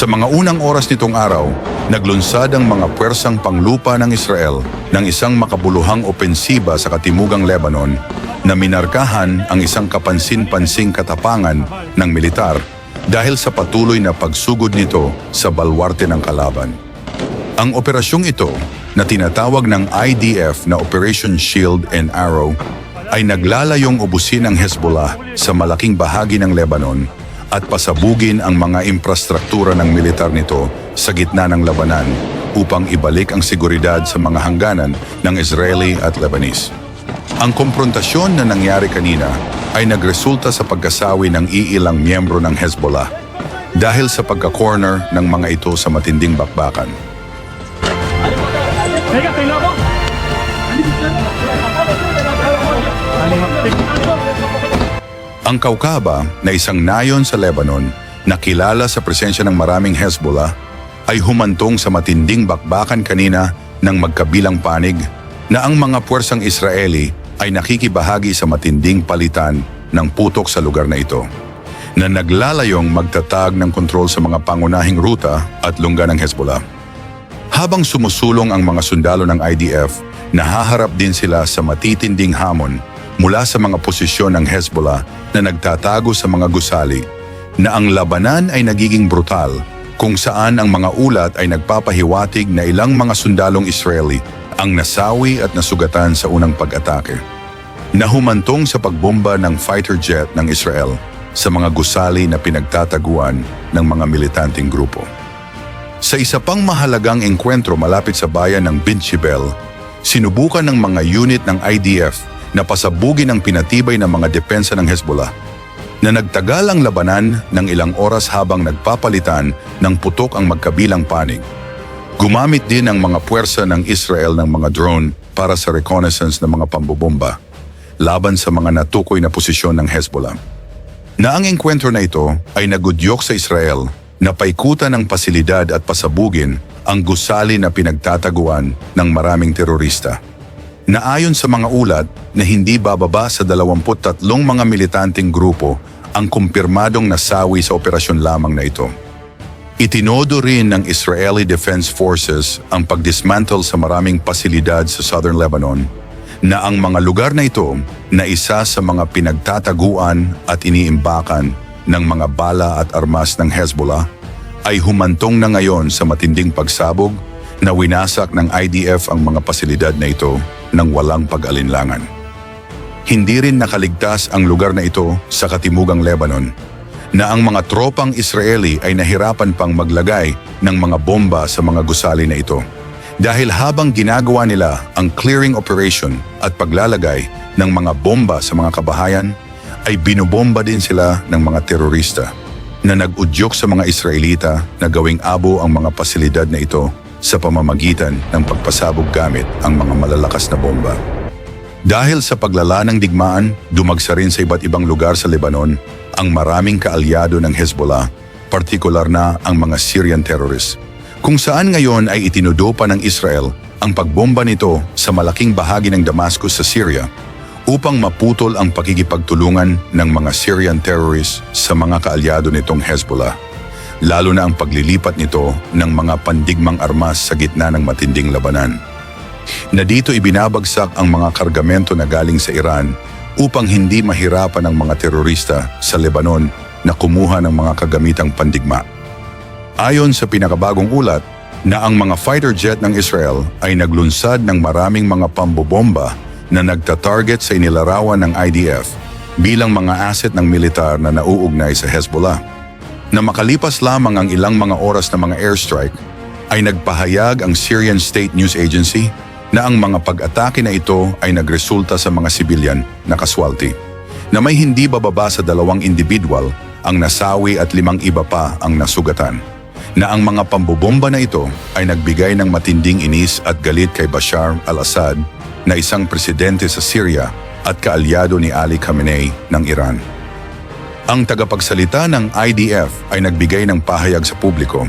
Sa mga unang oras nitong araw, naglunsad ang mga puwersang panglupa ng Israel ng isang makabuluhang opensiba sa katimugang Lebanon na minarkahan ang isang kapansin-pansing katapangan ng militar dahil sa patuloy na pagsugod nito sa balwarte ng kalaban. Ang operasyong ito na tinatawag ng IDF na Operation Shield and Arrow ay naglalayong ubusin ang Hezbollah sa malaking bahagi ng Lebanon at pasabugin ang mga infrastruktura ng militar nito sa gitna ng labanan upang ibalik ang seguridad sa mga hangganan ng Israeli at Lebanese. Ang komprontasyon na nangyari kanina ay nagresulta sa pagkasawi ng iilang miyembro ng Hezbollah dahil sa pagka-corner ng mga ito sa matinding bakbakan. Tingnan mo! Ang Kaukaba na isang nayon sa Lebanon na kilala sa presensya ng maraming Hezbollah ay humantong sa matinding bakbakan kanina ng magkabilang panig na ang mga puwersang Israeli ay nakikibahagi sa matinding palitan ng putok sa lugar na ito na naglalayong magtatag ng kontrol sa mga pangunahing ruta at lungga ng Hezbollah. Habang sumusulong ang mga sundalo ng IDF, nahaharap din sila sa matitinding hamon mula sa mga posisyon ng Hezbollah na nagtatago sa mga gusali na ang labanan ay nagiging brutal kung saan ang mga ulat ay nagpapahiwatig na ilang mga sundalong Israeli ang nasawi at nasugatan sa unang pag-atake. Nahumantong sa pagbomba ng fighter jet ng Israel sa mga gusali na pinagtataguan ng mga militanteng grupo. Sa isa pang mahalagang engkwentro malapit sa bayan ng Binchibel, sinubukan ng mga unit ng IDF na pasabugin ang pinatibay ng mga depensa ng Hezbollah na nagtagal ang labanan ng ilang oras habang nagpapalitan ng putok ang magkabilang panig. Gumamit din ang mga puwersa ng Israel ng mga drone para sa reconnaissance ng mga pambobomba laban sa mga natukoy na posisyon ng Hezbollah. Na ang engkwentro na ito ay nagudyok sa Israel na paikutan ng pasilidad at pasabugin ang gusali na pinagtataguan ng maraming terorista. Naayon sa mga ulat na hindi bababa sa 23 mga militanteng grupo ang kumpirmadong nasawi sa operasyon lamang na ito. Itinodo rin ng Israeli Defense Forces ang pagdismantle sa maraming pasilidad sa southern Lebanon na ang mga lugar na ito na isa sa mga pinagtataguan at iniimbakan ng mga bala at armas ng Hezbollah ay humantong na ngayon sa matinding pagsabog na winasak ng IDF ang mga pasilidad na ito ng walang pag-alinlangan. Hindi rin nakaligtas ang lugar na ito sa katimugang Lebanon na ang mga tropang Israeli ay nahirapan pang maglagay ng mga bomba sa mga gusali na ito. Dahil habang ginagawa nila ang clearing operation at paglalagay ng mga bomba sa mga kabahayan, ay binobomba din sila ng mga terorista na nag-udyok sa mga Israelita na gawing abo ang mga pasilidad na ito sa pamamagitan ng pagpasabog gamit ang mga malalakas na bomba. Dahil sa paglala ng digmaan, dumagsa rin sa iba't ibang lugar sa Lebanon ang maraming kaalyado ng Hezbollah, partikular na ang mga Syrian terrorists, kung saan ngayon ay itinudo pa ng Israel ang pagbomba nito sa malaking bahagi ng Damascus sa Syria upang maputol ang pakikipagtulungan ng mga Syrian terrorists sa mga kaalyado nitong Hezbollah, lalo na ang paglilipat nito ng mga pandigmang armas sa gitna ng matinding labanan na dito ibinabagsak ang mga kargamento na galing sa Iran upang hindi mahirapan ang mga terorista sa Lebanon na kumuha ng mga kagamitang pandigma. Ayon sa pinakabagong ulat, na ang mga fighter jet ng Israel ay naglunsad ng maraming mga pambobomba na nagtatarget sa inilarawan ng IDF bilang mga asset ng militar na nauugnay sa Hezbollah. Na makalipas lamang ang ilang mga oras na mga airstrike, ay nagpahayag ang Syrian State News Agency na ang mga pag-atake na ito ay nagresulta sa mga sibilyan na kaswalti, na may hindi bababa sa dalawang individual ang nasawi at limang iba pa ang nasugatan, na ang mga pambobomba na ito ay nagbigay ng matinding inis at galit kay Bashar al-Assad na isang presidente sa Syria at kaalyado ni Ali Khamenei ng Iran. Ang tagapagsalita ng IDF ay nagbigay ng pahayag sa publiko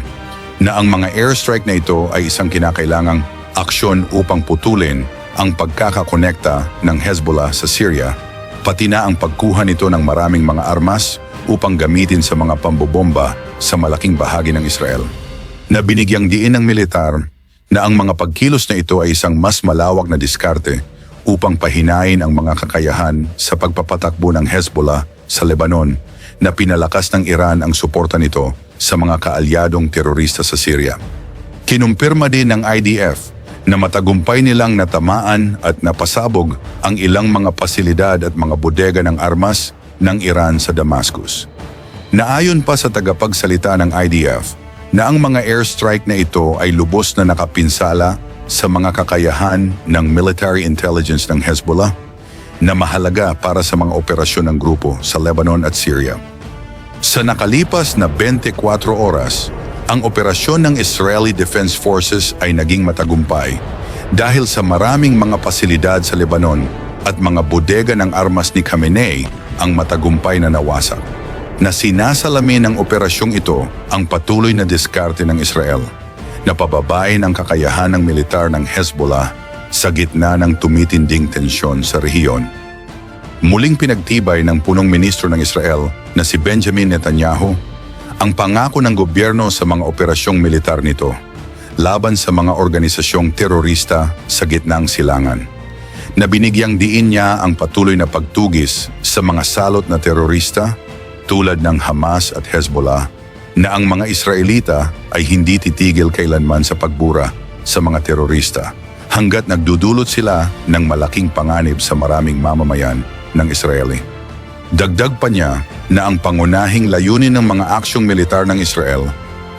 na ang mga airstrike na ito ay isang kinakailangang aksyon upang putulin ang pagkakakonekta ng Hezbollah sa Syria pati na ang pagkuha nito ng maraming mga armas upang gamitin sa mga pambobomba sa malaking bahagi ng Israel. Na binigyang diin ng militar na ang mga pagkilos na ito ay isang mas malawak na diskarte upang pahinain ang mga kakayahan sa pagpapatakbo ng Hezbollah sa Lebanon na pinalakas ng Iran ang suporta nito sa mga kaalyadong terorista sa Syria. Kinumpirma din ng IDF na matagumpay nilang natamaan at napasabog ang ilang mga pasilidad at mga bodega ng armas ng Iran sa Damascus. Naayon pa sa tagapagsalita ng IDF na ang mga airstrike na ito ay lubos na nakapinsala sa mga kakayahan ng military intelligence ng Hezbollah na mahalaga para sa mga operasyon ng grupo sa Lebanon at Syria. Sa nakalipas na 24 oras, ang operasyon ng Israeli Defense Forces ay naging matagumpay dahil sa maraming mga pasilidad sa Lebanon at mga bodega ng armas ni Khamenei ang matagumpay na nawasak. Na sinasalamin ng operasyong ito ang patuloy na diskarte ng Israel na pababain ang kakayahan ng militar ng Hezbollah sa gitna ng tumitinding tensyon sa rehiyon. Muling pinagtibay ng punong ministro ng Israel na si Benjamin Netanyahu ang pangako ng gobyerno sa mga operasyong militar nito laban sa mga organisasyong terorista sa gitnang silangan. Na binigyang diin niya ang patuloy na pagtugis sa mga salot na terorista tulad ng Hamas at Hezbollah na ang mga Israelita ay hindi titigil kailanman sa pagbura sa mga terorista hanggat nagdudulot sila ng malaking panganib sa maraming mamamayan ng Israeli. Dagdag pa niya na ang pangunahing layunin ng mga aksyong militar ng Israel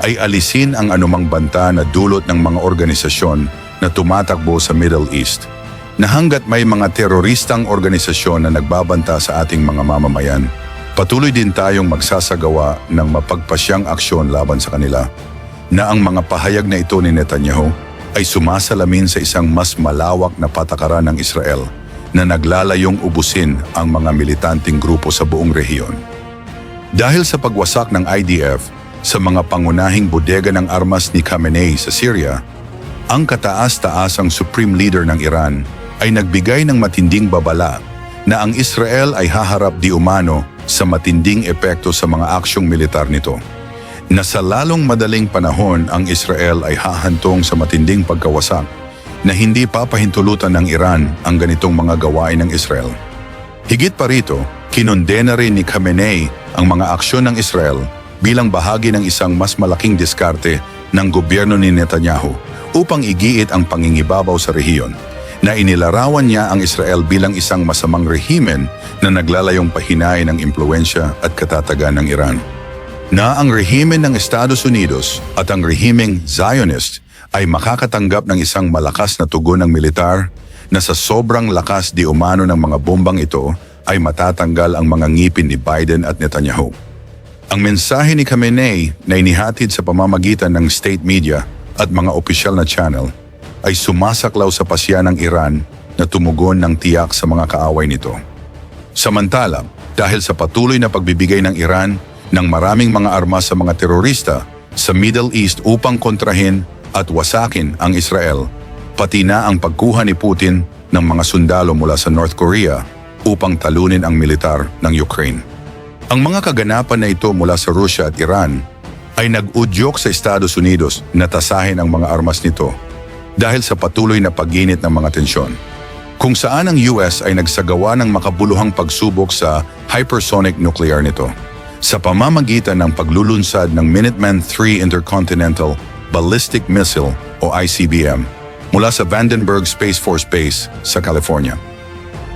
ay alisin ang anumang banta na dulot ng mga organisasyon na tumatakbo sa Middle East na hanggat may mga teroristang organisasyon na nagbabanta sa ating mga mamamayan, patuloy din tayong magsasagawa ng mapagpasyang aksyon laban sa kanila na ang mga pahayag na ito ni Netanyahu ay sumasalamin sa isang mas malawak na patakaran ng Israel na naglalayong ubusin ang mga militanteng grupo sa buong rehiyon. Dahil sa pagwasak ng IDF sa mga pangunahing bodega ng armas ni Khamenei sa Syria, ang kataas-taasang supreme leader ng Iran ay nagbigay ng matinding babala na ang Israel ay haharap di umano sa matinding epekto sa mga aksyong militar nito. Na sa lalong madaling panahon ang Israel ay hahantong sa matinding pagkawasak na hindi papahintulutan ng Iran ang ganitong mga gawain ng Israel. Higit pa rito, kinondena rin ni Khamenei ang mga aksyon ng Israel bilang bahagi ng isang mas malaking diskarte ng gobyerno ni Netanyahu upang igiit ang pangingibabaw sa rehiyon na inilarawan niya ang Israel bilang isang masamang rehimen na naglalayong pahinain ng impluensya at katatagan ng Iran. Na ang rehimen ng Estados Unidos at ang rehimeng Zionist ay makakatanggap ng isang malakas na tugon ng militar na sa sobrang lakas di umano ng mga bombang ito ay matatanggal ang mga ngipin ni Biden at Netanyahu. Ang mensahe ni Khamenei na inihatid sa pamamagitan ng state media at mga opisyal na channel ay sumasaklaw sa pasya ng Iran na tumugon ng tiyak sa mga kaaway nito. Samantala, dahil sa patuloy na pagbibigay ng Iran ng maraming mga armas sa mga terorista sa Middle East upang kontrahin at wasakin ang Israel, pati na ang pagkuha ni Putin ng mga sundalo mula sa North Korea upang talunin ang militar ng Ukraine. Ang mga kaganapan na ito mula sa Russia at Iran ay nag-udyok sa Estados Unidos na tasahin ang mga armas nito dahil sa patuloy na pag-init ng mga tensyon. Kung saan ang US ay nagsagawa ng makabuluhang pagsubok sa hypersonic nuclear nito sa pamamagitan ng paglulunsad ng Minuteman III Intercontinental Ballistic Missile o ICBM mula sa Vandenberg Space Force Base sa California.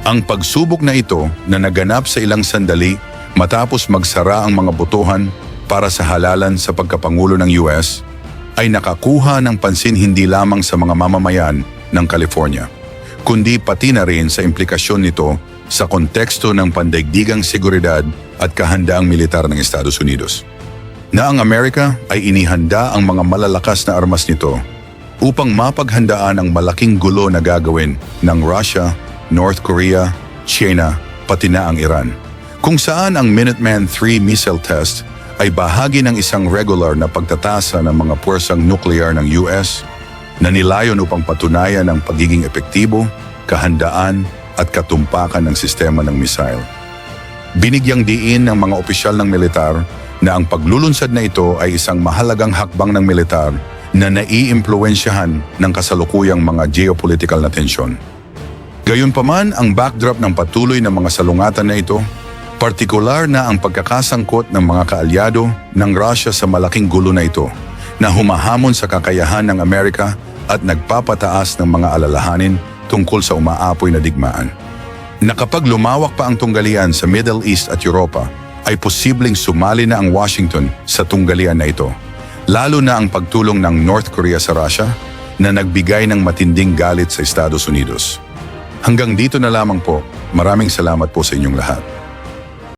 Ang pagsubok na ito na naganap sa ilang sandali matapos magsara ang mga botohan para sa halalan sa pagkapangulo ng US ay nakakuha ng pansin hindi lamang sa mga mamamayan ng California, kundi pati na rin sa implikasyon nito sa konteksto ng pandaigdigang seguridad at kahandaang militar ng Estados Unidos. Na ang Amerika ay inihanda ang mga malalakas na armas nito upang mapaghandaan ang malaking gulo na gagawin ng Russia, North Korea, China, pati na ang Iran. Kung saan ang Minuteman III missile test ay bahagi ng isang regular na pagtatasa ng mga puwersang nuklear ng US na nilayon upang patunayan ang pagiging epektibo, kahandaan at katumpakan ng sistema ng missile. Binigyang diin ng mga opisyal ng militar na ang paglulunsad na ito ay isang mahalagang hakbang ng militar na naiimpluwensyahan ng kasalukuyang mga geopolitical na tensyon. Gayunpaman, ang backdrop ng patuloy na mga salungatan na ito, partikular na ang pagkakasangkot ng mga kaalyado ng Russia sa malaking gulo na ito, na humahamon sa kakayahan ng Amerika at nagpapataas ng mga alalahanin tungkol sa umaapoy na digmaan. Na lumawak pa ang tunggalian sa Middle East at Europa, ay posibleng sumali na ang Washington sa tunggalian na ito. Lalo na ang pagtulong ng North Korea sa Russia na nagbigay ng matinding galit sa Estados Unidos. Hanggang dito na lamang po. Maraming salamat po sa inyong lahat.